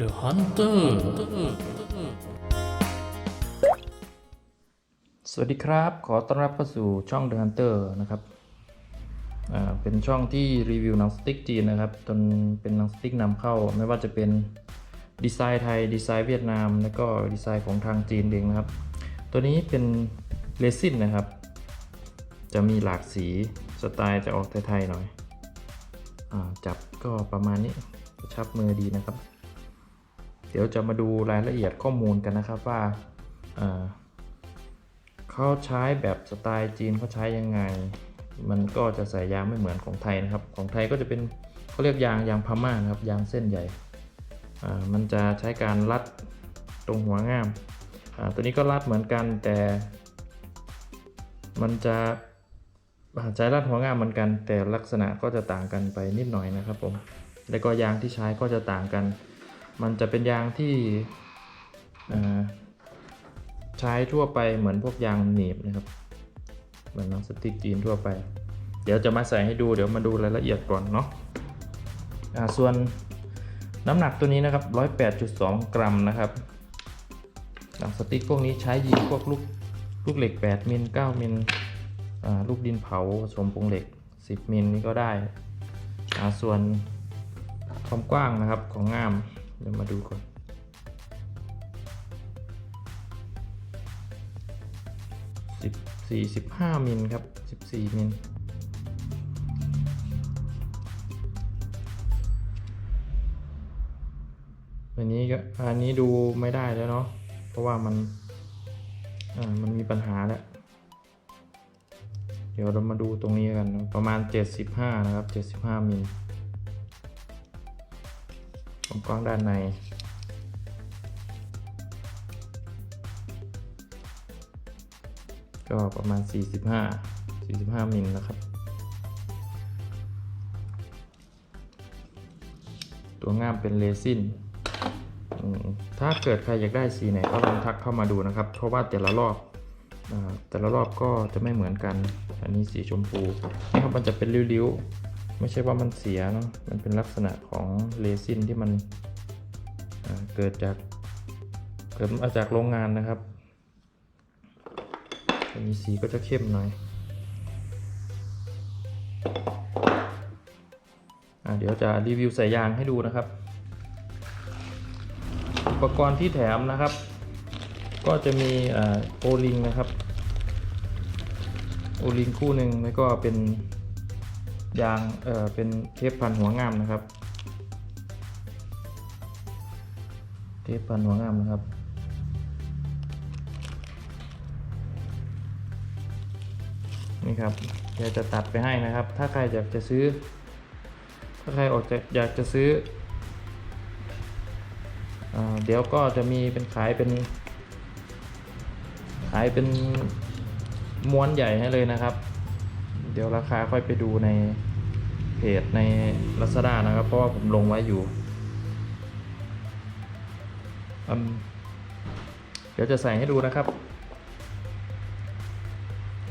The Hunter สวัสดีครับ ขอต้อนรับเข้าสู่ช่อง The Hunter นะครับ เป็นช่องที่รีวิวหนังสติ๊กจีนนะครับ จนเป็นหนังสติ๊กนำเข้า ไม่ว่าจะเป็นดีไซน์ไทย ดีไซน์เวียดนาม แล้วก็ดีไซน์ของทางจีนเองนะครับ ตัวนี้เป็นเรซินนะครับ จะมีหลากสี สไตล์จะออกไทยๆหน่อยอจับก็ประมาณนี้ชับมือดีนะครับ เดี๋ยวจะมาดูรายละเอียดข้อมูลกันนะครับว่าเขาใช้แบบสไตล์จีนเขาใช้ยังไง มันก็จะใส่ยางไม่เหมือนของไทยนะครับ ของไทยก็จะเป็นเขาเรียกยางยางพม่านะครับ ยางเส้นใหญ่ มันจะใช้การรัดตรงหัวง่าม ตัวนี้ก็รัดเหมือนกันแต่ มันจะอ่าใช้รัดหัวง่ามเหมือนกัน แต่ลักษณะก็จะต่างกันไปนิดหน่อยนะครับผม แล้วก็ยางที่ใช้ก็จะต่างกัน มันจะเป็นยางที่ใช้ทั่วไปเหมือนพวกยางหนีบนะครับ เหมือนนังสติ๊กจีนทั่วไป เดี๋ยวจะมาใส่ให้ดูเดี๋ยวมาดูรายละเอียดก่อนเนาะส่วนน้ำหนักตัวนี้นะครับ 108.2 กรัมนะครับหนังสติ๊กพวกนี้ใช้ยิงพวกลูกลูกเหล็ก 8 มิล 9 มิลลูกดินเผาผสมผงเหล็ก 10 มิลนี่ก็ได้ส่วนความกว้างนะครับของง่าม เดี๋ยวมาดูก่อน สิบสี่สิบห้ามิลครับสิบสี่มิลอันนี้ก็อันนี้ดูไม่ได้แล้วเนาะ เพราะว่ามัน อ่า มันมีปัญหาแล้ว เดี๋ยวเรามาดูตรงนี้กัน ประมาณ 75 นะครับ 75มิล ความกว้างด้านในก็ประมาณ 45 45 มิลนะครับ ตัวง่ามเป็นเรซินถ้าเกิดใครอยากได้สีไหนก็ลองทักเข้ามาดูนะครับ เพราะว่าแต่ละรอบแต่ละรอบก็จะไม่เหมือนกัน อันนี้สีชมพูนี่ครับมันจะเป็นริ้วๆ ไม่ใช่ว่ามันเสียเนาะมันเป็นลักษณะของเรซินที่มันเกิดจากเกิดมาจากโรงงานนะครับอันนี้สีก็จะเข้มหน่อยอะเดี๋ยวจะรีวิวสายยางให้ดูนะครับ อุปกรณ์ที่แถมนะครับ ก็จะมีโอลิงนะครับ โอลิงคู่หนึ่งแล้วก็เป็น ยางเออเป็นเทปพันหัวงามนะครับ เทปพันหัวงามนะครับ นี่ครับเดี๋ยวจะตัดไปให้นะครับ ถ้าใครอยากจะซื้อ ถ้าใครออกจะอยากจะซื้ออเดี๋ยวก็จะมีเป็นขายเป็น ขายเป็นม้วนใหญ่ให้เลยนะครับ เดี๋ยวราคาค่อยไปดูในเพจใน Lazada นะครับ เพราะว่าผมลงไว้อยู่ เดี๋ยวจะใส่ให้ดูนะครับ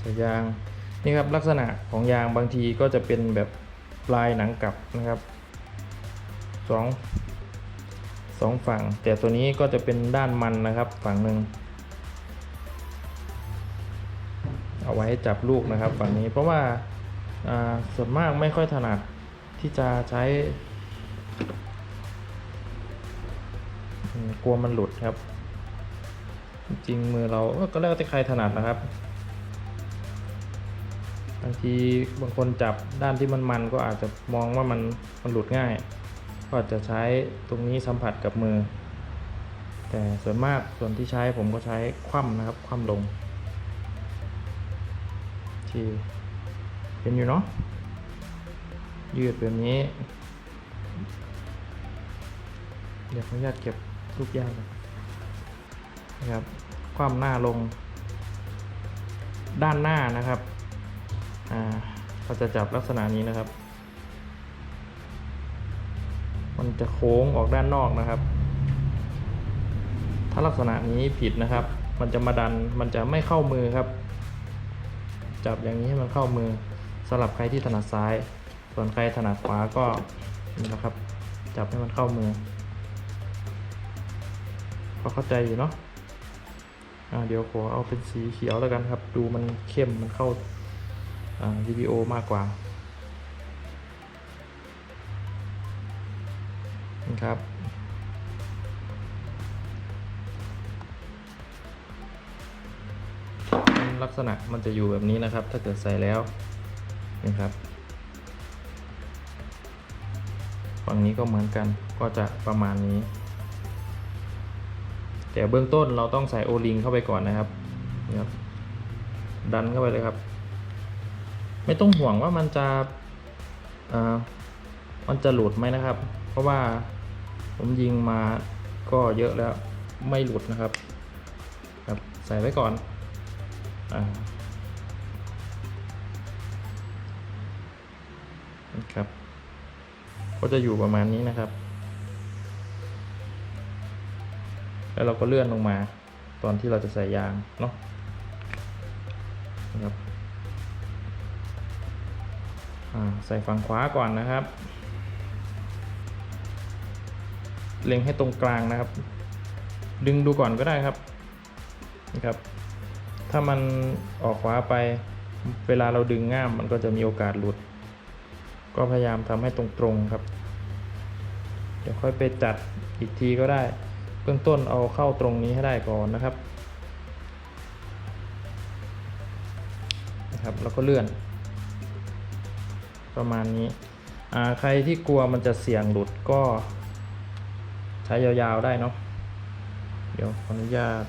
ใส่ยางนี่ครับลักษณะของยางบางทีก็จะเป็นแบบลายหนังกลับนะครับสองสองฝั่ง แต่ตัวนี้ก็จะเป็นด้านมันนะครับ ฝั่งหนึ่ง เอาไว้จับลูกนะครับฝั่งนี้เพราะว่าส่วนมากไม่ค่อยถนัดที่จะใช้กลัวมันหลุดครับ จริงมือเราก็แล้วแต่ใครถนัดนะครับบางทีบางคนจับด้านที่มันมันก็อาจจะมองว่ามันมันหลุดง่าย ก็อาจจะใช้ตรงนี้สัมผัสกับมือ แต่ส่วนมากส่วนที่ใช้ผมก็ใช้คว่ำนะครับ คว่ำลง ทีเป็นอยู่เนาะยืดแบบนี้ เดี๋ยวขออนุญาตเก็บลูกยางก่อนะครับคว่ำหน้าลง ด้านหน้านะครับอ่าเราจะจับลักษณะนี้นะครับ มันจะโค้งออกด้านนอกนะครับ ถ้าลักษณะนี้ผิดนะครับ มันจะมาดันมันจะไม่เข้ามือครับ จับอย่างนี้ให้มันเข้ามือสำหรับใครที่ถนัดซ้าย ส่วนใครถนัดขวาก็นี่นะครับ จับให้มันเข้ามือพอเข้าใจอยู่เนาะอ่าเดี๋ยวขอเอาเป็นสีเขียวแล้วกันครับ ดูมันเข้มมันเข้าวิดีโอมากกว่านะครับ ลักษณะมันจะอยู่แบบนี้นะครับ ถ้าเกิดใส่แล้วนะครับฝั่งนี้ก็เหมือนกันก็จะประมาณนี้ แต่เบื้องต้นเราต้องใส่โอลิงเข้าไปก่อนนะครับนี่ครับ ดันเข้าไปเลยครับ ไม่ต้องห่วงว่ามันจะอ่อมันจะหลุดไหมนะครับ เพราะว่าผมยิงมาก็เยอะแล้วไม่หลุดนะครับครับ ใส่ไว้ก่อน นะครับ ก็จะอยู่ประมาณนี้นะครับ แล้วเราก็เลื่อนลงมาตอนที่เราจะใส่ยางเนาะนะครับใส่ฝั่งขวาก่อนนะครับ เล็งให้ตรงกลางนะครับ ดึงดูก่อนก็ได้ครับนะครับ ถ้ามันออกขวาไป เวลาเราดึงง่ามมันก็จะมีโอกาสหลุด ก็พยายามทำให้ตรงๆครับ เดี๋ยวค่อยไปจัดอีกทีก็ได้ เบื้องต้นเอาเข้าตรงนี้ให้ได้ก่อนนะครับนะครับ แล้วก็เลื่อน ประมาณนี้ใครที่กลัวมันจะเสี่ยงหลุดก็ ใช้ยาวๆได้เนาะเดี๋ยวขออนุญาต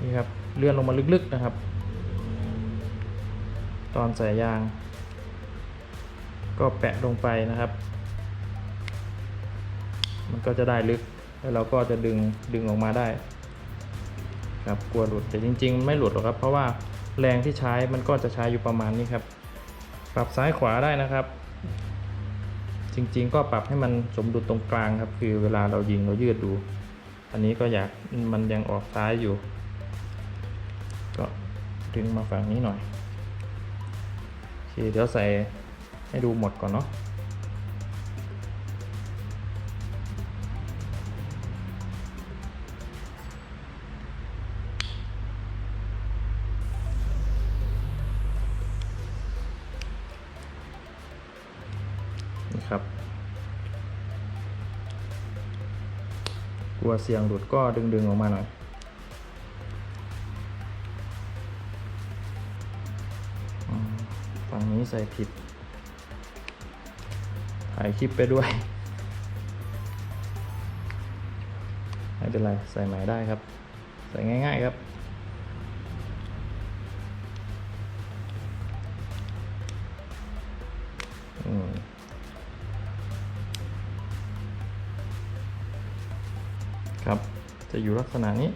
นี่ครับเลื่อนลงมาลึกๆนะครับ ตอนใส่ยาง ก็แปะลงไปนะครับ มันก็จะได้ลึกแล้วเราก็จะดึงดึงออกมาได้ครับกลัวหลุดแต่จริงๆมันไม่หลุดหรอกครับ เพราะว่าแรงที่ใช้มันก็จะใช้อยู่ประมาณนี้ครับ ปรับซ้ายขวาได้นะครับ จริงๆ ก็ปรับให้มันสมดุลตรงกลางครับ คือเวลาเรายิงเรายืดดู อันนี้ก็อยากมันยังออกซ้ายอยู่ ดึงมาฝั่งนี้หน่อยโอเคเดี๋ยวใส่ให้ดูหมดก่อนเนาะนี่ครับกลัวเสียงหลุดก็ดึงๆออกมาหน่อย ใส่ผิด ถ่ายคลิปไปด้วย ไม่เป็นไรใส่ใหม่ได้ครับ ใส่ง่ายๆครับครับ จะอยู่ลักษณะนี้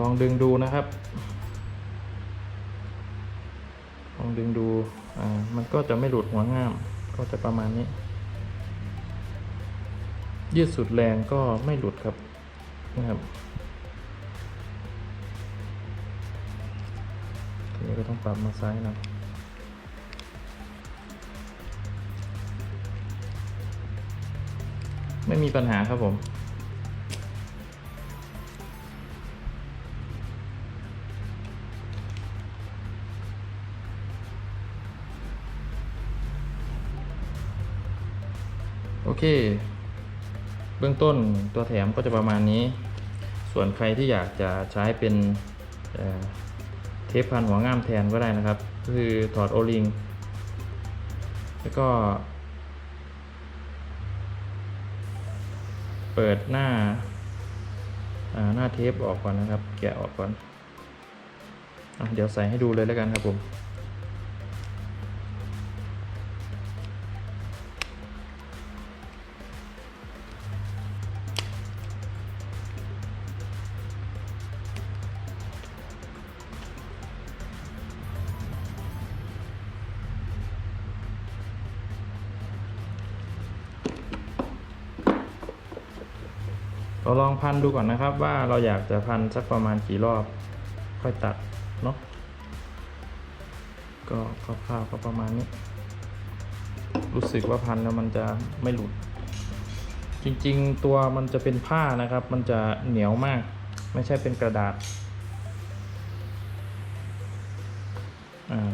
ลองดึงดูนะครับ ดึงดูอ่ามันก็จะไม่หลุดหัวง่าม ก็จะประมาณนี้ ยืดสุดแรงก็ไม่หลุดครับนะครับทีนี้ก็ต้องปรับมาซ้ายหน่อยไม่มีปัญหาครับผม โอเค เบื้องต้นตัวแถมก็จะประมาณนี้ ส่วนใครที่อยากจะใช้เป็นเเทปพันหัวง่ามแทนก็ได้นะครับ ก็คือถอดโอลิง แล้วก็ เปิดหน้าหน้าเทปออกก่อนนะครับ แกะออกก่อนอเดี๋ยวใส่ให้ดูเลยแล้วกันครับผม เราลองพันดูก่อนนะครับ ว่าเราอยากจะพันสักประมาณกี่รอบ ค่อยตัดเนาะก็คร่าวๆก็ประมาณนี้ รู้สึกว่าพันแล้วมันจะไม่หลุด จริงๆตัวมันจะเป็นผ้านะครับ มันจะเหนียวมาก ไม่ใช่เป็นกระดาษ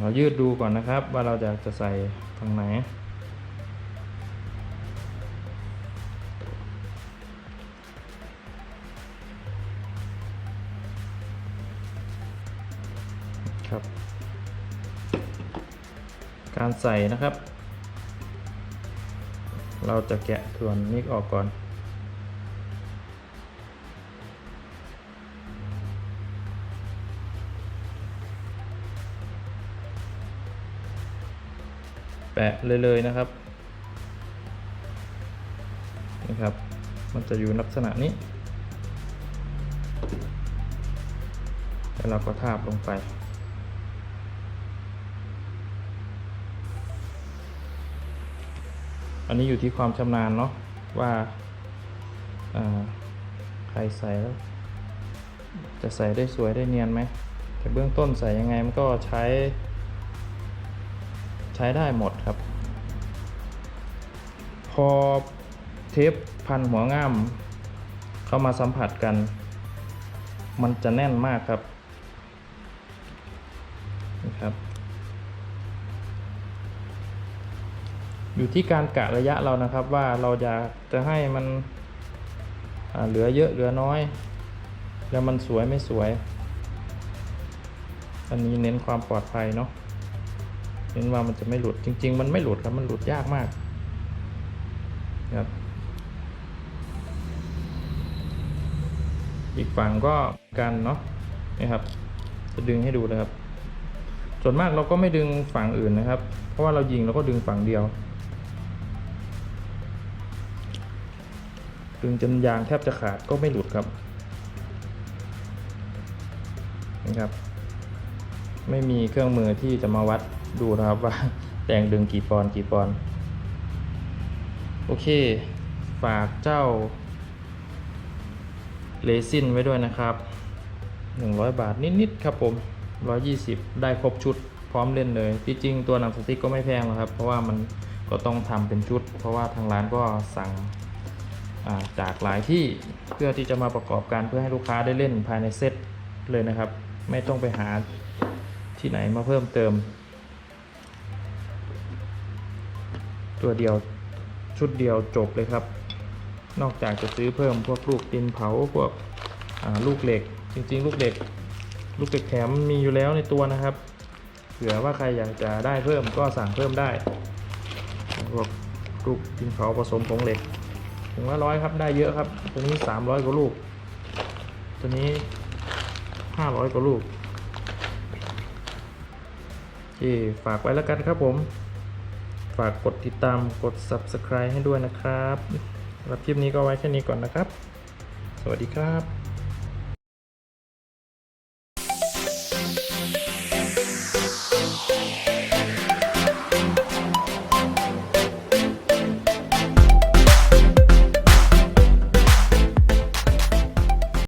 เรายืดดูก่อนนะครับ ว่าเราอยากจะใส่ฝั่งไหน ใส่นะครับ เราจะแกะส่วนนี้ออกก่อน แปะเลยเลยนะครับนี่ครับ มันจะอยู่ลักษณะนี้ แล้วเราก็ทาบลงไป อันนี้อยู่ที่ความชำนาญเนาะว่าาใครใส่แล้วจะใส่ได้สวยได้เนียนไหมแต่เบื้องต้นใส่ยังไงมันก็ใช้ ใช้ได้หมดครับ พอเทปพันหัวง่าม เข้ามาสัมผัสกัน มันจะแน่นมากครับนะครับ อยู่ที่การกะระยะเรานะครับว่าเราอยากจะให้มันเหลือเยอะเหลือน้อย แล้วมันสวยไม่สวย อันนี้เน้นความปลอดภัยเนาะเน้นว่ามันจะไม่หลุดจริง ๆ มันไม่หลุดครับมันหลุดยากมากครับอีกฝั่งก็กันเนาะนี่ครับ จะดึงให้ดูเลยครับ ส่วนมากเราก็ไม่ดึงฝั่งอื่นนะครับ เพราะว่าเรายิงเราก็ดึงฝั่งเดียว ดึงจนยางแทบจะขาดก็ไม่หลุดครับนะครับ ไม่มีเครื่องมือที่จะมาวัดดูนะครับว่าแรงดึงกี่ปอนกี่ปอน โอเค ฝากเจ้าเลซินไว้ด้วยนะครับ 100 บาทนิด ๆ ครับผม 120 ได้ครบชุดพร้อมเล่นเลย จริง ๆ ตัวหนังสติ๊กก็ไม่แพงหรอกครับ เพราะว่ามันก็ต้องทำเป็นชุด เพราะว่าทางร้านก็สั่ง จากหลายที่เพื่อที่จะมาประกอบการเพื่อให้ลูกค้าได้เล่นภายในเซตเลยนะครับ ไม่ต้องไปหาที่ไหนมาเพิ่มเติม ตัวเดียวชุดเดียวจบเลยครับ นอกจากจะซื้อเพิ่มพวกลูกดินเผาพวกลูกเหล็ก จริงๆ ลูกเหล็ก ลูกเหล็กแถมมีอยู่แล้วในตัวนะครับเผื่อว่าใครอยากจะได้เพิ่มก็สั่งเพิ่มได้พวกลูกดินเผาผสมผงเหล็ก ถุงละร้อยครับได้เยอะครับ ตัวนี้สามร้อยกว่าลูก ตัวนี้ห้าร้อยกว่าลูกที่ฝากไว้แล้วกันครับผม ฝากกดติดตามกด subscribe ให้ด้วยนะครับสำหรับคลิปนี้ก็ไว้แค่นี้ก่อนนะครับ สวัสดีครับ